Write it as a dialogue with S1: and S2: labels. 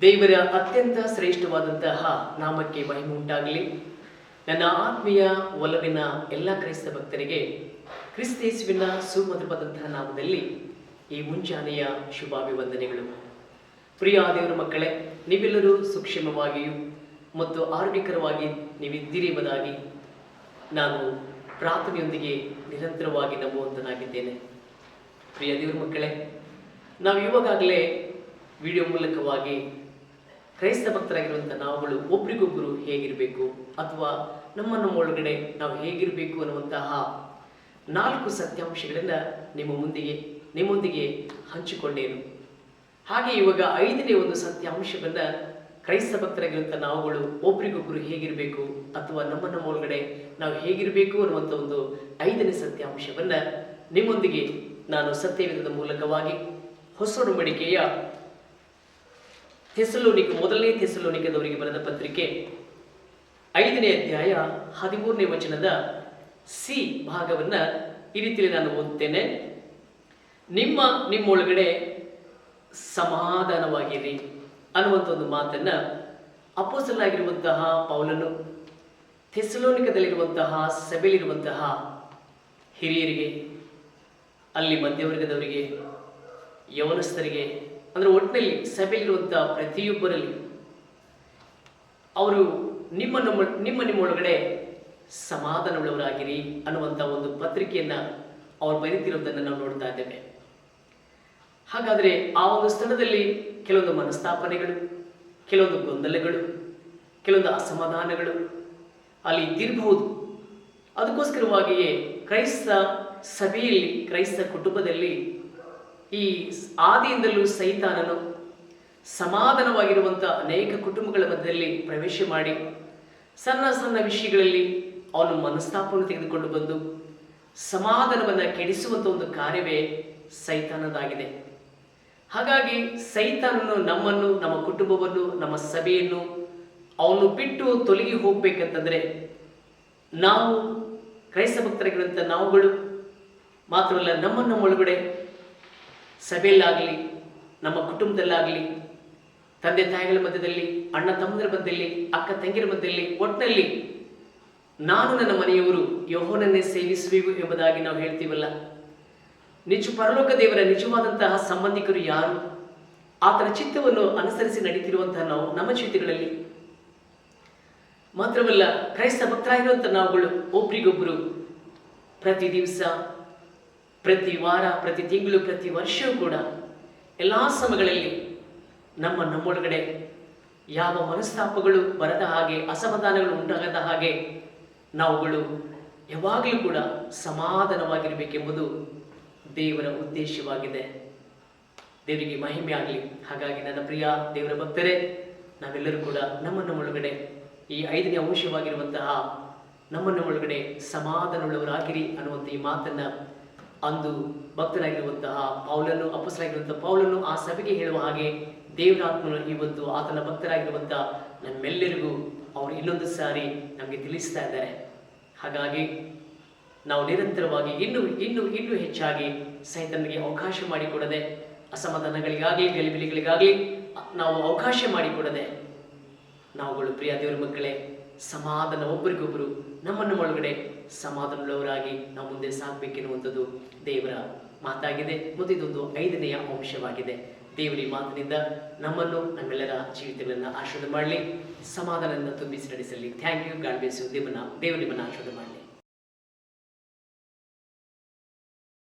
S1: ದೇವರ ಅತ್ಯಂತ ಶ್ರೇಷ್ಠವಾದಂತಹ ನಾಮಕ್ಕೆ ಮಹಿಮೆ ಉಂಟಾಗಲಿ. ನನ್ನ ಆತ್ಮೀಯ ಒಲವಿನ ಎಲ್ಲ ಕ್ರೈಸ್ತ ಭಕ್ತರಿಗೆ ಕ್ರಿಸ್ತೇಸುವಿನ ಸುಮಧುರವಾದಂತಹ ನಾಮದಲ್ಲಿ ಈ ಮುಂಜಾನೆಯ ಶುಭಾಭಿವಂದನೆಗಳು. ಪ್ರಿಯ ದೇವರ ಮಕ್ಕಳೇ, ನೀವೆಲ್ಲರೂ ಸೂಕ್ಷ್ಮವಾಗಿಯೂ ಮತ್ತು ಆರೋಗ್ಯಕರವಾಗಿ ನೀವಿದ್ದೀರಿ ಎಂಬುದಾಗಿ ನಾನು ಪ್ರಾರ್ಥನೆಯೊಂದಿಗೆ ನಿರಂತರವಾಗಿ ನಂಬುವಂತನಾಗಿದ್ದೇನೆ ಪ್ರಿಯ ದೇವರ ಮಕ್ಕಳೇ, ನಾವು ಇವಾಗಾಗಲೇ ವಿಡಿಯೋ ಮೂಲಕವಾಗಿ ಕ್ರೈಸ್ತ ಭಕ್ತರಾಗಿರುವಂಥ ನಾವುಗಳು ಒಬ್ರಿಗೊಬ್ಬರು ಹೇಗಿರಬೇಕು ಅಥವಾ ನಮ್ಮ ನಮ್ಮ ಒಳಗಡೆ ನಾವು ಹೇಗಿರಬೇಕು ಅನ್ನುವಂತಹ ನಾಲ್ಕು ಸತ್ಯಾಂಶಗಳನ್ನು ನಿಮ್ಮ ಮುಂದಿಗೆ ನಿಮ್ಮೊಂದಿಗೆ ಹಂಚಿಕೊಂಡೇನು. ಹಾಗೆ ಇವಾಗ ಐದನೇ ಒಂದು ಸತ್ಯಾಂಶವನ್ನ ಕ್ರೈಸ್ತ ಭಕ್ತರಾಗಿರುವಂಥ ನಾವುಗಳು ಒಬ್ರಿಗೊಬ್ಬರು ಹೇಗಿರಬೇಕು ಅಥವಾ ನಮ್ಮ ನಮ್ಮ ಒಳಗಡೆ ನಾವು ಹೇಗಿರಬೇಕು ಅನ್ನುವಂಥ ಒಂದು ಐದನೇ ಸತ್ಯಾಂಶವನ್ನ ನಿಮ್ಮೊಂದಿಗೆ ನಾನು ಸತ್ಯವೇದದ ಮೂಲಕವಾಗಿ ಹೊಸ ಒಡಂಬಡಿಕೆಯ ಥೆಸಲೋನಿಕ ಮೊದಲನೇ ಥೆಸಲೋನಿಕದವರಿಗೆ ಬರೆದ ಪತ್ರಿಕೆ ಐದನೇ ಅಧ್ಯಾಯ ಹದಿಮೂರನೇ ವಚನದ ಸಿ ಭಾಗವನ್ನು ಈ ರೀತಿಯಲ್ಲಿ ನಾನು ಓದ್ತೇನೆ ನಿಮ್ಮ ನಿಮ್ಮೊಳಗಡೆ ಸಮಾಧಾನವಾಗಿರಿ ಅನ್ನುವಂಥ ಒಂದು ಮಾತನ್ನು ಅಪೋಸಲಾಗಿರುವಂತಹ ಪೌಲನು ಥೆಸಲೋನಿಕದಲ್ಲಿರುವಂತಹ ಸಭೆಯಲ್ಲಿರುವಂತಹ ಹಿರಿಯರಿಗೆ, ಅಲ್ಲಿ ಮಧ್ಯವರ್ಗದವರಿಗೆ, ಯವನಸ್ಥರಿಗೆ ಅಂದರೆ ಒಟ್ಟಿನಲ್ಲಿ ಸಭೆಯಲ್ಲಿರುವಂಥ ಪ್ರತಿಯೊಬ್ಬರಲ್ಲಿ ಅವರು ನಿಮ್ಮ ನಮ್ಮ ನಿಮ್ಮ ನಿಮ್ಮೊಳಗಡೆ ಸಮಾಧಾನವುಳ್ಳವರಾಗಿರಿ ಅನ್ನುವಂಥ ಒಂದು ಪತ್ರಿಕೆಯನ್ನು ಅವರು ಬರೀತಿರೋದನ್ನು ನಾವು ನೋಡ್ತಾ ಇದ್ದೇವೆ. ಹಾಗಾದರೆ ಆ ಒಂದು ಸ್ಥಳದಲ್ಲಿ ಕೆಲವೊಂದು ಮನಸ್ಥಾಪನೆಗಳು ಕೆಲವೊಂದು ಗೊಂದಲಗಳು, ಕೆಲವೊಂದು ಅಸಮಾಧಾನಗಳು ಅಲ್ಲಿ ಇದ್ದಿರಬಹುದು. ಅದಕ್ಕೋಸ್ಕರವಾಗಿಯೇ ಕ್ರೈಸ್ತ ಸಭೆಯಲ್ಲಿ, ಕ್ರೈಸ್ತ ಕುಟುಂಬದಲ್ಲಿ ಈ ಆದಿಯಿಂದಲೂ ಸೈತಾನನು ಸಮಾಧಾನವಾಗಿರುವಂಥ ಅನೇಕ ಕುಟುಂಬಗಳ ಮಧ್ಯದಲ್ಲಿ ಪ್ರವೇಶ ಮಾಡಿ ಸಣ್ಣ ಸಣ್ಣ ವಿಷಯಗಳಲ್ಲಿ ಅವನು ಮನಸ್ತಾಪವನ್ನು ತೆಗೆದುಕೊಂಡು ಬಂದು ಸಮಾಧಾನವನ್ನು ಕೆಡಿಸುವಂಥ ಒಂದು ಕಾರ್ಯವೇ ಸೈತಾನದಾಗಿದೆ. ಹಾಗಾಗಿ ಸೈತಾನನು ನಮ್ಮನ್ನು, ನಮ್ಮ ಕುಟುಂಬವನ್ನು, ನಮ್ಮ ಸಭೆಯನ್ನು ಅವನು ಬಿಟ್ಟು ತೊಲಗಿ ಹೋಗಬೇಕಂತಂದರೆ ನಾವು ಕ್ರೈಸ್ತ ಭಕ್ತರಾಗಿರುವಂಥ ನಾವುಗಳು ಮಾತ್ರವಲ್ಲ, ನಮ್ಮನ್ನು ನಮ್ಮೊಳಗಡೆ ಸಭೆಯಲ್ಲಾಗಲಿ, ನಮ್ಮ ಕುಟುಂಬದಲ್ಲಾಗಲಿ, ತಂದೆ ತಾಯಿಗಳ ಮಧ್ಯದಲ್ಲಿ, ಅಣ್ಣ ತಮ್ಮಂದಿರ ಮಧ್ಯದಲ್ಲಿ, ಅಕ್ಕ ತಂಗಿರ ಮಧ್ಯದಲ್ಲಿ ಒಟ್ಟಿನಲ್ಲಿ ನಾನು ನನ್ನ ಮನೆಯವರು ಯಹೋನನ್ನೇ ಸೇವಿಸುವೆವು ಎಂಬುದಾಗಿ ನಾವು ಹೇಳ್ತೀವಲ್ಲ. ನಿಜ ಪರಲೋಕ ದೇವರ ನಿಜವಾದಂತಹ ಸಂಬಂಧಿಕರು ಯಾರು? ಆತನ ಚಿತ್ತವನ್ನು ಅನುಸರಿಸಿ ನಡೀತಿರುವಂತಹ ನಾವು ನಮ್ಮ ಜೀವಿತಗಳಲ್ಲಿ ಮಾತ್ರವಲ್ಲ, ಕ್ರೈಸ್ತ ಭಕ್ತರಾಗಿರುವಂಥ ನಾವುಗಳು ಒಬ್ರಿಗೊಬ್ಬರು ಪ್ರತಿ ದಿವಸ ಪ್ರತಿ ವಾರ, ಪ್ರತಿ ತಿಂಗಳು, ಪ್ರತಿ ವರ್ಷವೂ ಕೂಡ ಎಲ್ಲ ಸಮಯಗಳಲ್ಲಿ ನಮ್ಮ ನಮ್ಮೊಳಗಡೆ ಯಾವ ಮನಸ್ತಾಪಗಳು ಬರದ ಹಾಗೆ, ಅಸಮಾಧಾನಗಳು ಉಂಟಾಗದ ಹಾಗೆ ನಾವುಗಳು ಯಾವಾಗಲೂ ಕೂಡ ಸಮಾಧಾನವಾಗಿರಬೇಕೆಂಬುದು ದೇವರ ಉದ್ದೇಶವಾಗಿದೆ. ದೇವರಿಗೆ ಮಹಿಮೆ ಹಾಗಾಗಿ ನನ್ನ ಪ್ರಿಯ ದೇವರ ಭಕ್ತರೇ, ನಾವೆಲ್ಲರೂ ಕೂಡ ನಮ್ಮ ನಮ್ಮೊಳಗಡೆ ಈ ಐದನೇ ಅಂಶವಾಗಿರುವಂತಹ ನಮ್ಮ ಒಳಗಡೆ ಸಮಾಧಾನವುಳ್ಳವರಾಗಿರಿ ಅನ್ನುವಂಥ ಈ ಮಾತನ್ನ ಅಂದು ಭಕ್ತನಾಗಿರುವಂತಹ ಪೌಲನ್ನು ಅಪಸರಾಗಿರುವಂತಹ ಪೌಲನ್ನು ಆ ಸಭೆಗೆ ಹೇಳುವ ಹಾಗೆ ದೇವರಾತ್ಮನು ಇವತ್ತು ಆತನ ಭಕ್ತರಾಗಿರುವಂತಹ ನಮ್ಮೆಲ್ಲರಿಗೂ ಅವರು ಇನ್ನೊಂದು ಸಾರಿ ನಮಗೆ ತಿಳಿಸ್ತಾ ಇದ್ದಾರೆ. ಹಾಗಾಗಿ ನಾವು ನಿರಂತರವಾಗಿ ಇನ್ನೂ ಇನ್ನೂ ಇನ್ನೂ ಹೆಚ್ಚಾಗಿ ಸೈತನಿಗೆ ಅವಕಾಶ ಮಾಡಿಕೊಡದೆ, ಅಸಮಾಧಾನಗಳಿಗಾಗಲಿ, ಗಲಿಬಿಲಿಗಳಿಗಾಗಲಿ ನಾವು ಅವಕಾಶ ಮಾಡಿಕೊಡದೆ, ನಾವುಗಳು ಪ್ರಿಯ ದೇವರ ಮಕ್ಕಳೇ ಸಮಾಧಾನ ಒಬ್ಬರಿಗೊಬ್ಬರು ನಮ್ಮನ್ನು ಒಳಗಡೆ ಸಮಾಧಾನವುಳ್ಳವರಾಗಿ ನಾವು ಮುಂದೆ ಸಾಗಬೇಕೆನ್ನುವಂಥದ್ದು ದೇವರ ಮಾತಾಗಿದೆ. ಮತ್ತು ಇದೊಂದು ಐದನೆಯ ಅಂಶವಾಗಿದೆ. ದೇವರಿ ಮಾತಿನಿಂದ ನಮ್ಮನ್ನು ನಮ್ಮೆಲ್ಲರ ಜೀವಿತಗಳನ್ನು ಆಶೀರ್ವಾದ ಮಾಡಲಿ. ಸಮಾಧಾನದಿಂದ ತುಂಬಿಸಿ ನಡೆಸಲಿ. ಥ್ಯಾಂಕ್ ಯು ಗಾಡ್ ಬೇಸು ದೇವನ, ದೇವರು ಆಶೀರ್ವಾದ ಮಾಡಲಿ.